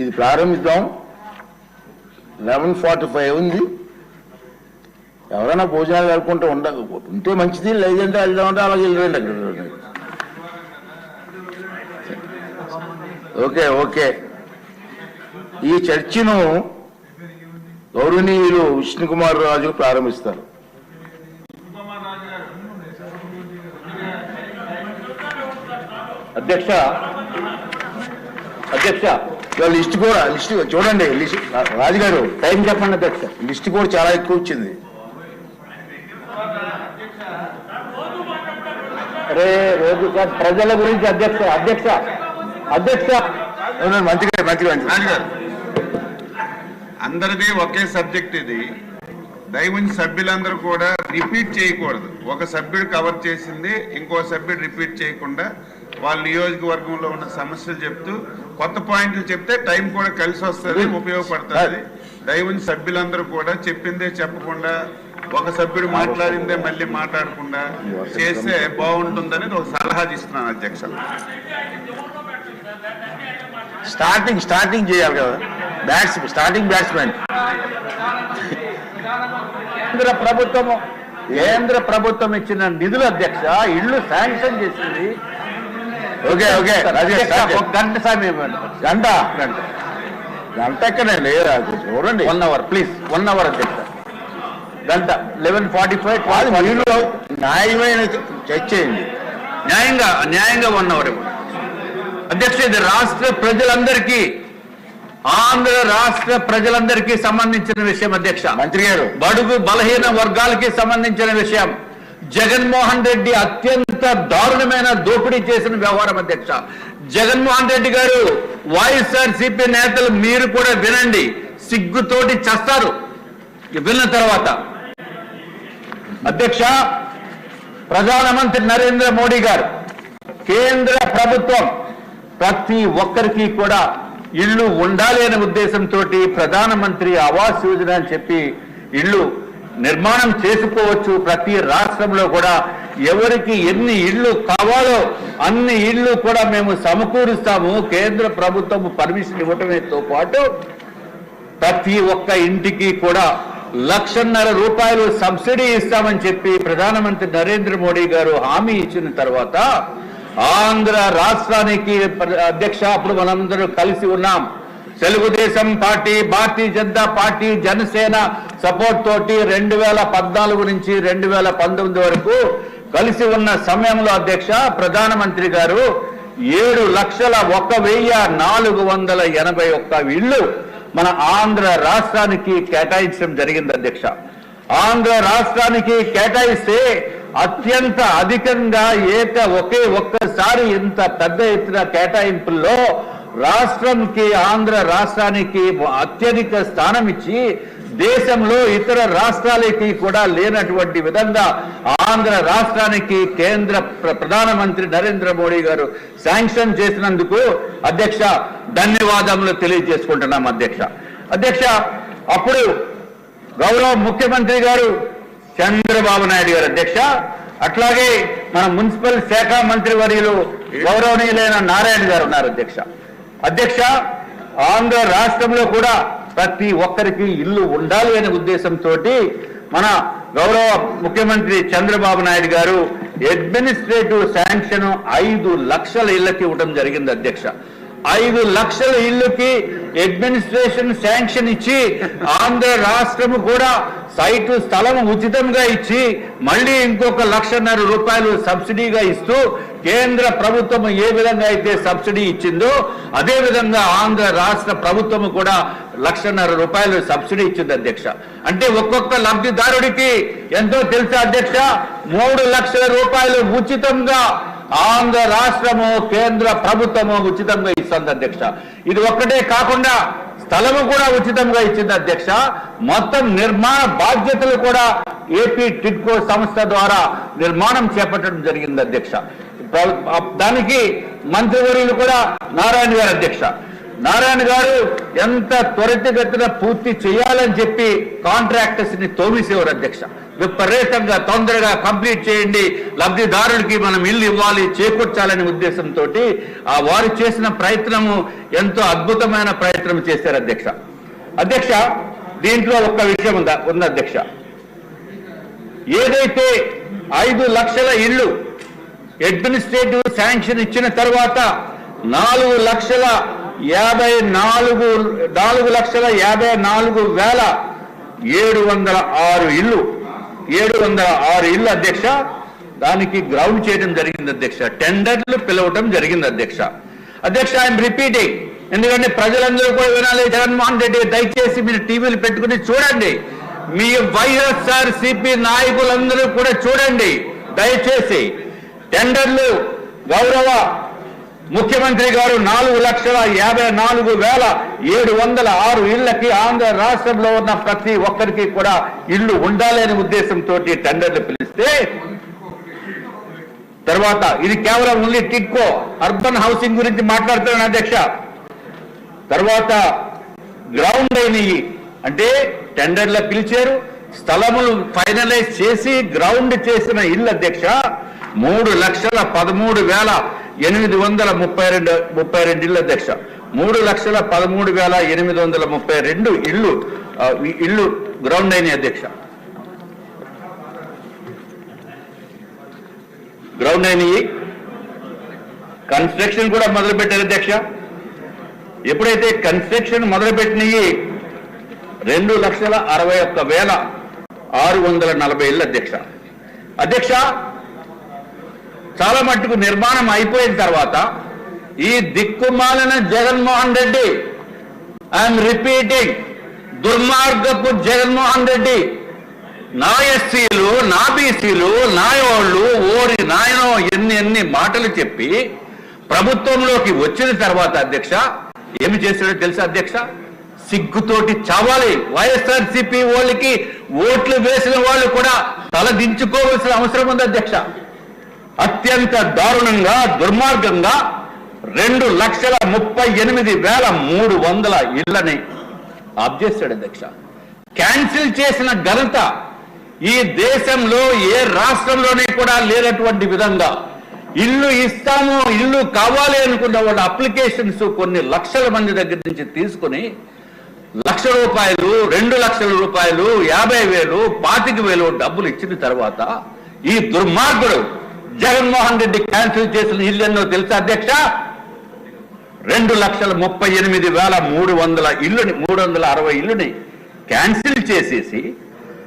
ఇది ప్రారంభిద్దాం. Eleven forty five ఉంది. ఎవరైనా భోజనాలు కలుపుకుంటూ ఉండ ఉంటే మంచిది లేదంటే వెళ్దామంటే అలాగే వెళ్ళండి అక్కడ ఓకే ఓకే. ఈ చర్చను గౌరవనీయులు విష్ణుకుమార్ రాజు ప్రారంభిస్తారు. అధ్యక్ష అధ్యక్ష. లిస్ట్ కూడా లిస్ట్ చూడండి లిస్ట్ రాజుగారు టైం చెప్పండి అధ్యక్ష. లిస్ట్ కూడా చాలా ఎక్కువ వచ్చింది. అరే రోజు కాదు, ప్రజల గురించి అధ్యక్ష అధ్యక్ష అధ్యక్ష. మంచిగా మంచిగా రాజుగారు అందరిది ఒకే సబ్జెక్ట్ ఇది. దయవుంచి సభ్యులందరూ కూడా రిపీట్ చేయకూడదు. ఒక సభ్యుడు కవర్ చేసింది ఇంకో సభ్యుడు రిపీట్ చేయకుండా వాళ్ళ నియోజకవర్గంలో ఉన్న సమస్యలు చెప్తూ కొత్త పాయింట్లు చెప్తే టైం కూడా కలిసి వస్తుంది ఉపయోగపడుతుంది. దయవుంచి సభ్యులందరూ కూడా చెప్పిందే చెప్పకుండా ఒక సభ్యుడు మాట్లాడిందే మళ్ళీ మాట్లాడకుండా చేస్తే బాగుంటుందని ఒక సలహా ఇస్తున్నాను అధ్యక్ష స్టార్టింగ్ స్టార్టింగ్ చేయాలి కదా. Bats starting batsmen. కేంద్ర ప్రభుత్వము కేంద్ర ప్రభుత్వం ఇచ్చిన నిధుల అధ్యక్ష ఇల్లు శాంక్షన్ చేసింది ఓకే ఓకే. గంట సమయం. గంట గంట గంట? ఎక్కడండి చూడండి. One hour please one hour అధ్యక్ష గంట. లెవెన్ ఫార్టీ ఫైవ్ అది మీరు న్యాయమైన చర్చ చేయండి. న్యాయంగా న్యాయంగా వన్ అవర్ అధ్యక్ష ఇది రాష్ట్ర ప్రజలందరికీ ఆంధ్ర రాష్ట్ర ప్రజలందరికీ సంబంధించిన విషయం అధ్యక్ష. మంత్రి గారు. బడుగు బలహీన వర్గాలకి సంబంధించిన విషయం. జగన్మోహన్ రెడ్డి అత్యంత దారుణమైన దోపిడీ చేసిన వ్యవహారం అధ్యక్ష. జగన్మోహన్ రెడ్డి గారు వైఎస్ఆర్ సిపి నేతలు మీరు కూడా వినండి. సిగ్గుతోటి చేస్తారు. విన్న తర్వాత. అధ్యక్ష ప్రధానమంత్రి నరేంద్ర మోడీ గారు కేంద్ర ప్రభుత్వం ప్రతి ఒక్కరికి కూడా ఇల్లు ఉండాలి అనే ఉద్దేశంతో ప్రధానమంత్రి ఆవాస్ యోజన అని చెప్పి ఇల్లు నిర్మాణం చేసుకోవచ్చు ప్రతి రాష్ట్రంలో కూడా. ఎవరికి ఎన్ని ఇళ్ళు కావాలో అన్ని ఇళ్ళు కూడా మేము సమకూరుస్తాము. కేంద్ర ప్రభుత్వం పర్మిషన్ ఇవ్వటమేతో పాటు ప్రతి ఒక్క ఇంటికి కూడా లక్షన్నర రూపాయలు సబ్సిడీ ఇస్తామని చెప్పి ప్రధానమంత్రి నరేంద్ర మోడీ గారు హామీ ఇచ్చిన తర్వాత ఆంధ్ర రాష్ట్రానికి అధ్యక్ష అప్పుడు మనందరూ కలిసి ఉన్నాం. Telugudesam party Bharatiya Janata party Janasena support తోటి రెండు వేల పద్నాలుగు నుంచి రెండు వేల పంతొమ్మిది వరకు కలిసి ఉన్న సమయంలో అధ్యక్ష ప్రధానమంత్రి గారు ఏడు లక్షల ఒక వెయ్యి నాలుగు వందల ఎనభై ఒక్క ఇళ్ళు మన ఆంధ్ర రాష్ట్రానికి కేటాయించడం జరిగింది అధ్యక్ష. ఆంధ్ర రాష్ట్రానికి కేటాయిస్తే అత్యంత అధికంగా ఏక ఒకే ఒక్కసారి ఇంత పెద్ద ఎత్తున కేటాయింపుల్లో రాష్ట్రంకి ఆంధ్ర రాష్ట్రానికి అత్యధిక స్థానం ఇచ్చి దేశంలో ఇతర రాష్ట్రాలకి కూడా లేనటువంటి విధంగా ఆంధ్ర రాష్ట్రానికి కేంద్ర ప్ర- ప్రధానమంత్రి నరేంద్ర మోడీ గారు శాంక్షన్ చేసినందుకు అధ్యక్ష ధన్యవాదములు తెలియజేసుకుంటున్నాం అధ్యక్ష. అధ్యక్ష అప్పుడు గౌరవ ముఖ్యమంత్రి గారు చంద్రబాబు నాయుడు గారు అధ్యక్ష అట్లాగే మన మున్సిపల్ శాఖ మంత్రి వర్యులు గౌరవనీయులైన నారాయణ గారు ఉన్నారు అధ్యక్ష. అధ్యక్ష ఆంధ్ర రాష్ట్రంలో కూడా ప్రతి ఒక్కరికి ఇల్లు ఉండాలి అనే ఉద్దేశంతో మన గౌరవ ముఖ్యమంత్రి చంద్రబాబు నాయుడు గారు అడ్మినిస్ట్రేటివ్ శాంక్షన్ ఐదు లక్షల ఇళ్ళకి ఇవ్వడం జరిగింది అధ్యక్ష. ఐదు లక్షల ఇల్లుకి అడ్మినిస్ట్రేషన్ శాంక్షన్ ఇచ్చి ఆంధ్ర రాష్ట్రము కూడా సైటు స్థలం ఉచితంగా ఇచ్చి మళ్ళీ ఇంకొక లక్షన్నర రూపాయలు సబ్సిడీగా ఇస్తూ కేంద్ర ప్రభుత్వం ఏ విధంగా అయితే సబ్సిడీ ఇచ్చిందో అదే విధంగా ఆంధ్ర రాష్ట్ర ప్రభుత్వం కూడా లక్షన్నర రూపాయలు సబ్సిడీ ఇచ్చింది అధ్యక్ష. అంటే ఒక్కొక్క లబ్ధిదారుడికి ఎంతో తెలుసా అధ్యక్ష? మూడు లక్షల రూపాయలు ఉచితంగా ఆంధ్ర రాష్ట్రము కేంద్ర ప్రభుత్వము ఉచితంగా ఇస్తుంది అధ్యక్ష. ఇది ఒక్కటే కాకుండా స్థలము కూడా ఉచితంగా ఇచ్చింది అధ్యక్ష. మొత్తం నిర్మాణ బాధ్యతలు కూడా ఏపీ టిడ్కో సంస్థ ద్వారా నిర్మాణం చేపట్టడం జరిగింది అధ్యక్ష. దానికి మంత్రివర్యులు కూడా నారాయణ గారు అధ్యక్ష. నారాయణ గారు ఎంత త్వరితగతిన పూర్తి చేయాలని చెప్పి కాంట్రాక్టర్స్ని తోమిసేవారు అధ్యక్ష. విపరీతంగా తొందరగా కంప్లీట్ చేయండి. లబ్ధిదారులకి మనం ఇల్లు ఇవ్వాలి చేకూర్చాలనే ఉద్దేశంతో ఆ వారు చేసిన ప్రయత్నము ఎంతో అద్భుతమైన ప్రయత్నం చేశారు అధ్యక్ష. అధ్యక్ష దీంట్లో ఒక్క విషయం ఉందా? ఉంది అధ్యక్ష. ఏదైతే ఐదు లక్షల ఇల్లు అడ్మినిస్ట్రేటివ్ శాంక్షన్ ఇచ్చిన తర్వాత నాలుగు లక్షల యాభై నాలుగు నాలుగు లక్షల యాభై నాలుగు వేల ఏడు వందల ఆరు ఇల్లు ఏడు వందల ఆరు ఇళ్ళు అధ్యక్ష. దానికి గ్రౌండ్ చేయడం జరిగింది అధ్యక్ష. టెండర్లు పిలవటం జరిగింది అధ్యక్ష. అధ్యక్ష ఐఎమ్ రిపీటింగ్ ఎందుకంటే ప్రజలందరూ కూడా వినాలి జగన్మోహన్ రెడ్డి దయచేసి మీరు టీవీలు పెట్టుకుని చూడండి. మీ వైఎస్ఆర్ సిపి నాయకులందరూ కూడా చూడండి. దయచేసి టెండర్లు గౌరవ ముఖ్యమంత్రి గారు నాలుగు లక్షల యాభై నాలుగు వేల ఏడు వందల ఆరు ఇళ్ళకి ఆంధ్ర రాష్ట్రంలో ఉన్న ప్రతి ఒక్కరికి కూడా ఇల్లు ఉండాలనే ఉద్దేశంతో టెండర్లు పిలిస్తే తర్వాత ఇది కేవలం ఓన్లీ టిక్కో అర్బన్ హౌసింగ్ గురించి మాట్లాడుతున్నాను అధ్యక్ష. తర్వాత గ్రౌండ్ అయినవి అంటే టెండర్లు పిలిచారు స్థలములు ఫైనలైజ్ చేసి గ్రౌండ్ చేసిన ఇల్లు అధ్యక్ష మూడు లక్షల పదమూడు వేల ఎనిమిది వందల ముప్పై రెండు ముప్పై రెండు ఇల్లు అధ్యక్ష. మూడు లక్షల పదమూడు వేల ఎనిమిది వందల ముప్పై రెండు ఇల్లు ఇళ్ళు ఇల్లు గ్రౌండ్ అయిన అధ్యక్ష. గ్రౌండ్ అయినవి కన్స్ట్రక్షన్ కూడా మొదలుపెట్టారు అధ్యక్ష. ఎప్పుడైతే కన్స్ట్రక్షన్ మొదలుపెట్టినవి రెండు లక్షల అరవై ఒక్క వేల ఆరు వందల నలభై ఇళ్ళు అధ్యక్ష. అధ్యక్ష చాలా మట్టుకు నిర్మాణం అయిపోయిన తర్వాత ఈ దిక్కుమాలిన జగన్మోహన్ రెడ్డి ఐఎమ్ రిపీటింగ్ దుర్మార్గపు జగన్మోహన్ రెడ్డి నా ఎస్సీలు నా బీసీలు నాయోళ్ళు ఓరి నాయనో ఎన్ని ఎన్ని మాటలు చెప్పి ప్రభుత్వంలోకి వచ్చిన తర్వాత అధ్యక్ష ఏమి చేశాడో తెలుసా అధ్యక్ష? సిగ్గుతోటి చావాలి. వైఎస్ఆర్ సిపి వాళ్ళకి ఓట్లు వేసిన వాళ్ళు కూడా తల దించుకోవాల్సిన అవసరం ఉంది అధ్యక్ష. అత్యంత దారుణంగా దుర్మార్గంగా రెండు లక్షల ముప్పై ఎనిమిది వేల మూడు వందల ఇళ్ళని ఆఫ్ అధ్యక్ష. క్యాన్సిల్ చేసిన ఘనత ఈ దేశంలో ఏ రాష్ట్రంలోనే కూడా లేనటువంటి విధంగా ఇల్లు ఇస్తాము ఇల్లు కావాలి అనుకున్న వాళ్ళ అప్లికేషన్స్ కొన్ని లక్షల మంది దగ్గర నుంచి తీసుకుని లక్ష రూపాయలు రెండు లక్షల రూపాయలు యాభై వేలు పాతిక వేలు డబ్బులు ఇచ్చిన తర్వాత ఈ దుర్మార్గుడు జగన్మోహన్ రెడ్డి క్యాన్సిల్ చేసిన ఇల్లు ఎన్నో తెలుసా అధ్యక్ష? రెండు లక్షల ముప్పై ఎనిమిది వేల మూడు వందల ఇల్లుని మూడు వందల అరవై ఇల్లుని క్యాన్సిల్ చేసేసి